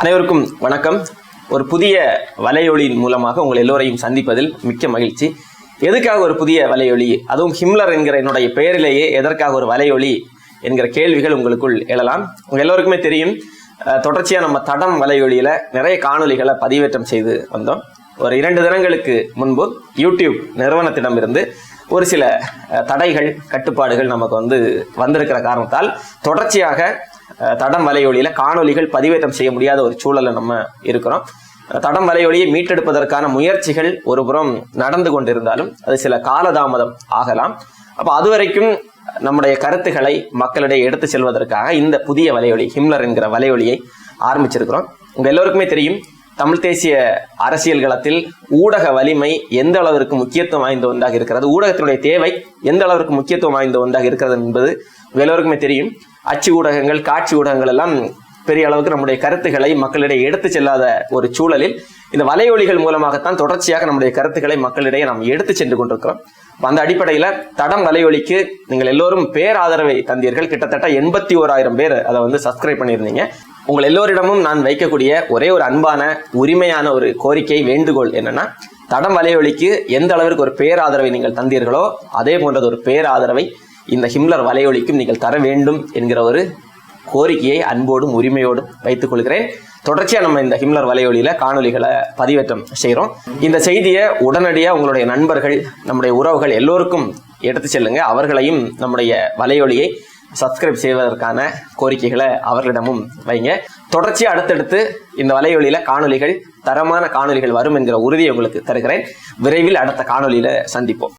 அனைவருக்கும் வணக்கம். ஒரு புதிய வலையொலியின் மூலமாக உங்கள் எல்லோரையும் சந்திப்பதில் மிக்க மகிழ்ச்சி. எதுக்காக ஒரு புதிய வலையொலி அதுவும் ஹிம்லர் என்கிற என்னுடைய பெயரிலேயே எதற்காக ஒரு வலையொலி என்கிற கேள்விகள் உங்களுக்குள் எழலாம். உங்கள் எல்லோருக்குமே தெரியும் தொடர்ச்சியாக நம்ம தடம் வலையொலியில் நிறைய காணொளிகளை பதிவேற்றம் செய்து வந்தோம். ஒரு இரண்டு தினங்களுக்கு முன்பு யூடியூப் நிறுவனத்திடமிருந்து ஒரு சில தடைகள் கட்டுப்பாடுகள் நமக்கு வந்து வந்திருக்கிற காரணத்தால் தொடர்ச்சியாக தடம் வலையொலியில காணொலிகள் பதிவேற்றம் செய்ய முடியாத ஒரு சூழல்ல நம்ம இருக்கிறோம். தடம் வலையொலியை மீட்டெடுப்பதற்கான முயற்சிகள் ஒருபுறம் நடந்து கொண்டிருந்தாலும் அது சில காலதாமதம் ஆகலாம். அப்ப அதுவரைக்கும் நம்முடைய கருத்துக்களை மக்களிடையே எடுத்து செல்வதற்காக இந்த புதிய வலையொலி ஹிம்லர் என்கிற வலையொலியை ஆரம்பிச்சிருக்கிறோம். உங்க எல்லோருக்குமே தெரியும் தமிழ் தேசிய அரசியல் களத்தில் ஊடக வலிமை எந்த அளவிற்கு முக்கியத்துவம் வாய்ந்த ஒன்றாக இருக்கிறது ஊடகத்தினுடைய தேவை எந்த அளவிற்கு முக்கியத்துவம் வாய்ந்த ஒன்றாக இருக்கிறது என்பது உங்க எல்லோருக்குமே தெரியும். அச்சு ஊடகங்கள் காட்சி ஊடகங்கள் எல்லாம் பெரிய அளவுக்கு நம்முடைய கருத்துக்களை மக்களிடையே எடுத்து செல்லாத ஒரு சூழலில் இந்த வலையொலிகள் மூலமாகத்தான் தொடர்ச்சியாக நம்முடைய கருத்துக்களை மக்களிடையே நாம் எடுத்து சென்று கொண்டிருக்கிறோம். அந்த அடிப்படையில் தடம் வலையொலிக்கு நீங்கள் எல்லோரும் பேராதரவை தந்தீர்கள். கிட்டத்தட்ட எண்பத்தி ஓராயிரம் பேர் அதை வந்து சப்ஸ்கிரைப் பண்ணியிருந்தீங்க. உங்கள் எல்லோரிடமும் நான் வைக்கக்கூடிய ஒரே ஒரு அன்பான உரிமையான ஒரு கோரிக்கை வேண்டுகோள் என்னன்னா தடம் வலையொலிக்கு எந்த அளவிற்கு ஒரு பேராதரவை நீங்கள் தந்தீர்களோ அதே போன்றது ஒரு பேராதரவை இந்த ஹிம்லர் வலையொலிக்கும் நீங்கள் தர வேண்டும் என்கிற ஒரு கோரிக்கையை அன்போடும் உரிமையோடும் வைத்துக் கொள்கிறேன். தொடர்ச்சியாக நம்ம இந்த ஹிம்லர் வலையொலியில் காணொலிகளை பதிவேற்றம் செய்கிறோம் இந்த செய்தியை உடனடியாக உங்களுடைய நண்பர்கள் நம்முடைய உறவுகள் எல்லோருக்கும் எடுத்து செல்லுங்க. அவர்களையும் நம்முடைய வலையொலியை சப்ஸ்கிரைப் செய்வதற்கான கோரிக்கைகளை அவர்களிடமும் வைங்க. தொடர்ச்சியாக அடுத்தடுத்து இந்த வலையொலியில் காணொளிகள் தரமான காணொளிகள் வரும் என்கிற உறுதியை உங்களுக்கு தருகிறேன். விரைவில் அடுத்த காணொலியில் சந்திப்போம்.